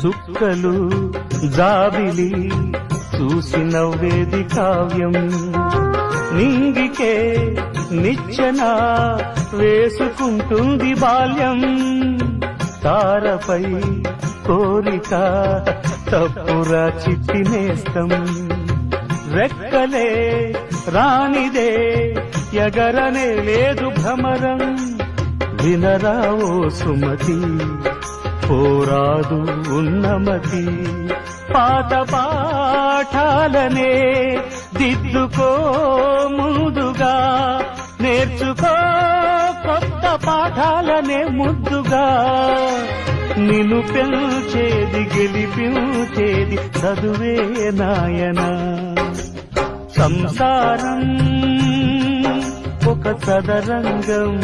చుక్కలు జాబిలి చూసి నవ్వేది కావ్యం. నింగికే నిచ్చన వేసుకుంటుంది బాల్యం. తారపై కోరిక తప్పురా చిట్టినేస్తం రెక్కలే రానిదే ఎగరనే లేదు భ్రమరం వినరావో సుమతి పోరాదు ఉన్నమతి. పాత పాఠాలనే దిద్దుకో ముందుగా. నేర్చుకో కొత్త పాఠాలనే ముద్దుగా. నిన్ను పెంచేది గెలిపించేది చదువే నాయన. సంసారం ఒక చదరంగం.